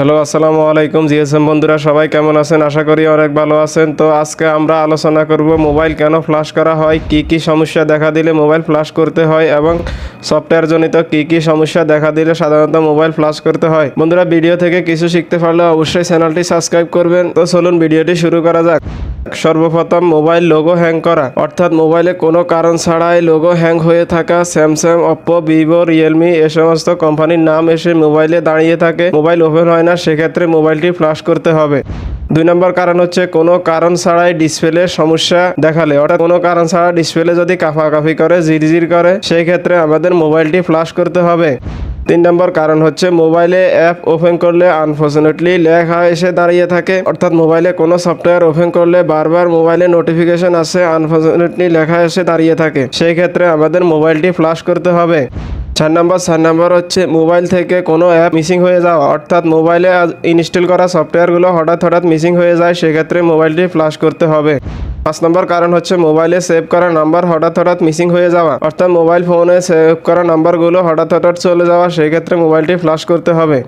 Hello, আসসালামু আলাইকুম GSM বন্ধুরা, সবাই কেমন আছেন? আশা করি অনেক ভালো আছেন। তো আজকে আমরা আলোচনা করব মোবাইল কেন ফ্লাশ করা হয়, কি কি সমস্যা দেখা দিলে মোবাইল ফ্লাশ করতে হয় এবং সফটওয়্যার জনিত কি কি সমস্যা দেখা দিলে সাধারণত মোবাইল ফ্লাশ করতে হয়। বন্ধুরা, ভিডিও থেকে কিছু শিখতে পারলে অবশ্যই চ্যানেলটি সাবস্ক্রাইব করবেন। তো চলুন, ভিডিওটি শুরু করা যাক। সর্বপ্রথম মোবাইল লোগো হ্যাং করা। অর্থাৎ মোবাইলে কোনো কারণ ছাড়াই লোগো হ্যাং হয়ে থাকা স্যামসাং অপ্পো ভিভো রিয়েলমি এ সমস্ত কোম্পানির নাম এসে মোবাইলে দাঁড়িয়ে থাকে। মোবাইল ওপেন হয় না, সেক্ষেত্রে মোবাইলটি ফ্লাশ করতে হবে। দুই নম্বর কারণ হচ্ছে কোনো কারণ ছাড়াই ডিসপ্লে সমস্যা দেখালে। অর্থাৎ কোনো কারণ ছাড়া ডিসপ্লে যদি কাফাকাফি করে জিরজির করে, সেই ক্ষেত্রে আমাদের মোবাইলটি ফ্লাশ করতে হবে। তিন নম্বর কারণ হচ্ছে মোবাইলে অ্যাপ ওপেন করলে আনফর্চুনেটলি লেখা এসে দাঁড়িয়ে থাকে। অর্থাৎ মোবাইলে কোনো সফটওয়্যার ওপেন করলে বারবার মোবাইলে নোটিফিকেশন আসে আনফর্চুনেটলি লেখা এসে দাঁড়িয়ে থাকে। সেই ক্ষেত্রে আমাদের মোবাইলটি ফ্লাশ করতে হবে। চার নম্বর চার নম্বর হচ্ছে মোবাইল থেকে কোনো অ্যাপ মিসিং হয়ে যাওয়া। অর্থাৎ মোবাইলে ইনস্টল করা সফটওয়্যারগুলো হঠাৎ হঠাৎ মিসিং হয়ে যায়, সেক্ষেত্রে মোবাইলটি ফ্লাশ করতে হবে। পাঁচ নম্বর কারণ হচ্ছে মোবাইলে সেভ করা নাম্বার হঠাৎ হঠাৎ মিসিং হয়ে যাওয়া। অর্থাৎ মোবাইল ফোনে সেভ করা নাম্বারগুলো হঠাৎ হঠাৎ চলে যাওয়া, সেক্ষেত্রে মোবাইলটি ফ্লাশ করতে হবে।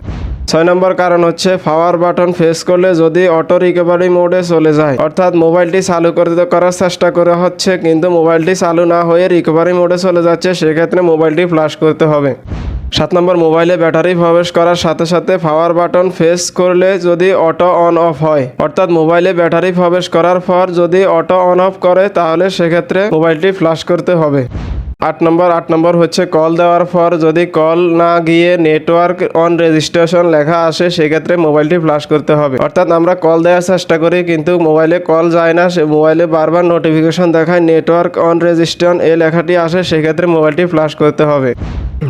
ছয় নম্বর কারণ হচ্ছে পাওয়ার বাটন ফেস করলে যদি অটো রিকভারি মোডে চলে যায়, অর্থাৎ মোবাইলটি চালু করতে করার চেষ্টা করা হচ্ছে, কিন্তু মোবাইলটি চালু না হয়ে রিকভারি মোডে চলে যাচ্ছে, সেক্ষেত্রে মোবাইলটি ফ্লাশ করতে হবে। সাত নম্বর মোবাইলে ব্যাটারি প্রবেশ করার সাথে সাথে পাওয়ার বাটন ফেস করলে যদি অটো অন অফ হয়, অর্থাৎ মোবাইলে ব্যাটারি প্রবেশ করার পর যদি অটো অন অফ করে, তাহলে সেক্ষেত্রে মোবাইলটি ফ্লাশ করতে হবে। আট নম্বর আট নম্বর হচ্ছে কল দেওয়ার পর যদি কল না গিয়ে নেটওয়ার্ক অন রেজিস্ট্রেশন লেখা আসে, সেক্ষেত্রে মোবাইলটি ফ্লাশ করতে হবে। অর্থাৎ আমরা কল দেওয়ার চেষ্টা করি, কিন্তু মোবাইলে কল যায় না, সে মোবাইলে বারবার নোটিফিকেশন দেখায় নেটওয়ার্ক অন রেজিস্ট্রেশন এই লেখাটি আসে, সেক্ষেত্রে মোবাইলটি ফ্লাশ করতে হবে।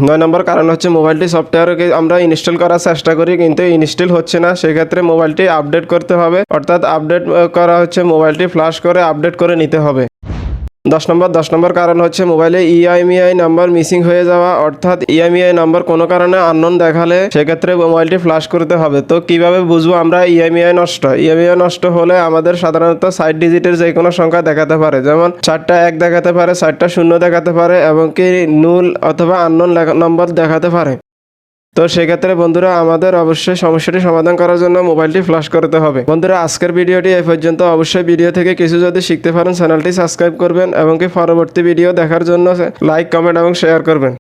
নয় নম্বর কারণ হচ্ছে মোবাইলটি সফটওয়্যারকে আমরা ইনস্টল করার চেষ্টা করি, কিন্তু ইনস্টল হচ্ছে না, সেক্ষেত্রে মোবাইলটি আপডেট করতে হবে। অর্থাৎ আপডেট করা হচ্ছে মোবাইলটি ফ্লাশ করে আপডেট করে নিতে হবে। দশ নম্বর দশ নম্বর কারণ হচ্ছে মোবাইলে E ইআইএমইআই নাম্বার মিসিং হয়ে যাওয়া, অর্থাৎ E ইএমইআই নাম্বার কোনো কারণে আননোন দেখালে সেক্ষেত্রে মোবাইলটি ফ্লাশ করতে হবে। তো কীভাবে বুঝব আমরা E ইএমইআই নষ্ট? ইএমইআই নষ্ট হলে আমাদের সাধারণত সাইড ডিজিটের যে কোনো সংখ্যা দেখাতে পারে। যেমন চারটা এক দেখাতে পারে, চারটা শূন্য দেখাতে পারে, এবং কি নুল অথবা আননোন নম্বর দেখাতে পারে। তো সেক্ষেত্রে বন্ধুরা আমাদের অবশ্যই সমস্যাটি সমাধান করার জন্য মোবাইলটি ফ্লাশ করতে হবে। বন্ধুরা, আজকের ভিডিওটি এই পর্যন্ত। অবশ্যই ভিডিও থেকে কিছু যদি শিখতে পারেন চ্যানেলটি সাবস্ক্রাইব করবেন এবং কি পরবর্তী ভিডিও দেখার জন্য লাইক কমেন্ট এবং শেয়ার করবেন।